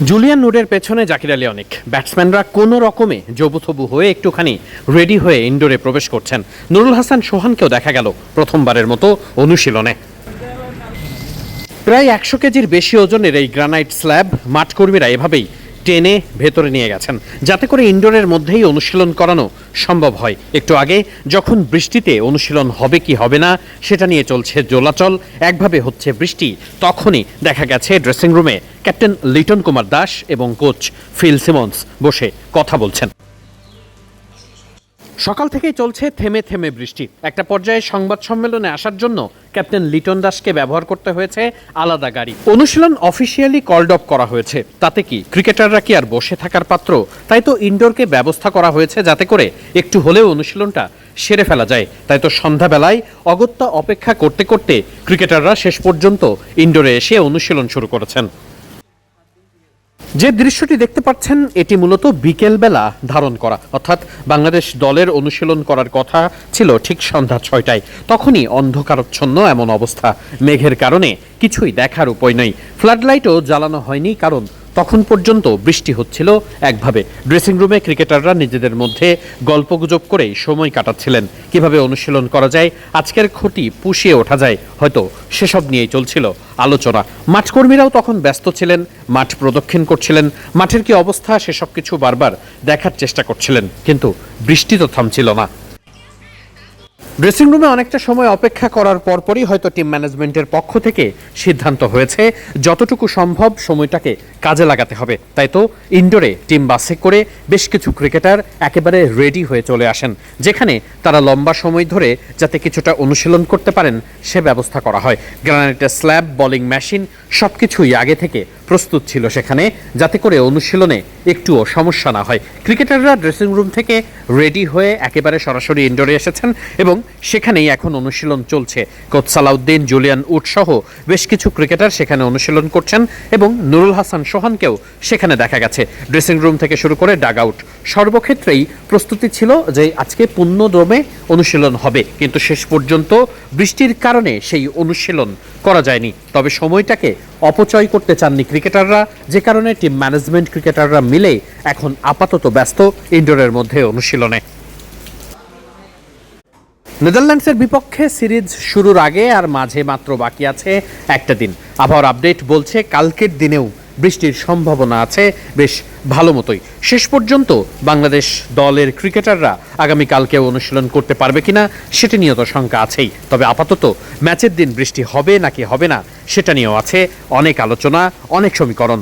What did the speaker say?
Julian নুরের পেছনে জাকির আলী অনেক। ব্যাটসম্যানরা কোনো রকমে জবুথবু হয়ে একটুখানি রেডি হয়ে ইনডোরে প্রবেশ করছেন। নুরুল হাসান সোহানকেও দেখা গেল প্রথমবারের মতো অনুশীলনে। প্রায় একশো কেজির বেশি ওজনের এই গ্রানাইট স্ল্যাব মাঠকর্মীরা এভাবেই টেনে ভেতরে নিয়ে গেছেন। যাতে করে ইনডোরের মধ্যেই অনুশীলন করানো সম্ভব হয়। একটু আগে যখন বৃষ্টিতে অনুশীলন হবে কি হবে না, সেটা নিয়ে চলছে জোলাচল একভাবে হচ্ছে বৃষ্টি। তখনই দেখা গেছে ড্রেসিং রুমে ক্যাপ্টেন লিটন কুমার দাস এবং কোচ ফিল সিমন্স বসে কথা বলছেন। সকাল থেকেই চলছে থেমে থেমে বৃষ্টি। একটা পর্যায়ে সংবাদ সম্মেলনে আসার জন্য ক্যাপ্টেন লিটন দাসকে ব্যবহার করতে হয়েছে আলাদা গাড়ি। অনুশীলন অফিসিয়ালি কল্ড অফ করা হয়েছে। তাতে কি ক্রিকেটাররা কি আর বসে থাকার পাত্র? তাই তো ইনডোরকে ব্যবস্থা করা হয়েছে যাতে করে একটু হলেও অনুশীলনটা সেরে ফেলা যায়। তাই তো সন্ধ্যাবেলায় অগত্যা অপেক্ষা করতে করতে ক্রিকেটাররা শেষ পর্যন্ত ইনডোরে এসে অনুশীলন শুরু করেছেন। যে দৃশ্যটি দেখতে পাচ্ছেন, এটি মূলত বিকেলবেলা ধারণ করা। অর্থাৎ বাংলাদেশ দলের অনুশীলন করার কথা ছিল ঠিক সন্ধ্যা ছয়টায়। তখনই অন্ধকারচ্ছন্ন এমন অবস্থা। মেঘের কারণে কিছুই দেখার উপায় নেই। ফ্লাডলাইটও জ্বালানো হয়নি, কারণ তখন পর্যন্ত বৃষ্টি হচ্ছিল একভাবে। ড্রেসিং রুমে ক্রিকেটাররা নিজেদের মধ্যে গল্পগুজব করেই সময় কাটাচ্ছিলেন। কীভাবে অনুশীলন করা যায়, আজকের ক্ষতি পুষিয়ে ওঠা যায়, হয়তো সেসব নিয়েই চলছিল আলোচনা। মাঠকর্মীরাও তখন ব্যস্ত ছিলেন, মাঠ প্রদক্ষিণ করছিলেন, মাঠের কি অবস্থা সেসব কিছু বারবার দেখার চেষ্টা করছিলেন, কিন্তু বৃষ্টি তো থামছিল না। ড্রেসিং রুমে অনেকটা সময় অপেক্ষা করার পরপরই হয়তো টিম ম্যানেজমেন্টের পক্ষ থেকে সিদ্ধান্ত হয়েছে। যতটুকু সম্ভব সময়টাকে কাজে লাগাতে হবে। তাই তো ইনডোরে টিম বাসে করে বেশ কিছু ক্রিকেটার একেবারে রেডি হয়ে চলে আসেন, যেখানে তারা লম্বা সময় ধরে যাতে কিছুটা অনুশীলন করতে পারেন, সে ব্যবস্থা করা হয়। গ্রানাইটের স্ল্যাব বোলিং মেশিন সব কিছুই আগে থেকে প্রস্তুত ছিল সেখানে, যাতে করে অনুশীলনে একটুও সমস্যা না হয়। ক্রিকেটাররা ড্রেসিং রুম থেকে রেডি হয়ে একেবারে সরাসরি ইনডোরে এসেছেন এবং সেখানেই এখন অনুশীলন চলছে। কোচ সালাউদ্দিন, জুলিয়ান উড সহ বেশ কিছু ক্রিকেটার সেখানে অনুশীলন করছেন এবং নুরুল হাসান সোহানকেও সেখানে দেখা গেছে। ড্রেসিং রুম থেকে শুরু করে ডাগ আউট। সর্বক্ষেত্রেই প্রস্তুতি ছিল যে আজকে পূর্ণ দমে অনুশীলন হবে। কিন্তু শেষ পর্যন্ত বৃষ্টির কারণে সেই অনুশীলন করা যায়নি। তবে সময়টাকে অপচয় করতে চাননি ক্রিকেটাররা, যে কারণে টিম ম্যানেজমেন্ট ক্রিকেটাররা মিলে এখন আপাতত ব্যস্ত ইনডোরের মধ্যে অনুশীলনে। নেদারল্যান্ডসের বিপক্ষে সিরিজ শুরুর আগে আর মাঝে মাত্র বাকি আছে একটা দিন। আবহাওয়ার আপডেট বলছে, কালকের দিনেও বৃষ্টির সম্ভাবনা আছে বেশ ভালো মতোই। শেষ পর্যন্ত বাংলাদেশ দলের ক্রিকেটাররা আগামীকালকেও অনুশীলন করতে পারবে কিনা, সেটা নিয়েও তো শঙ্কা আছেই। তবে আপাতত ম্যাচের দিন বৃষ্টি হবে নাকি হবে না, সেটা নিয়েও আছে অনেক আলোচনা, অনেক সমীকরণ।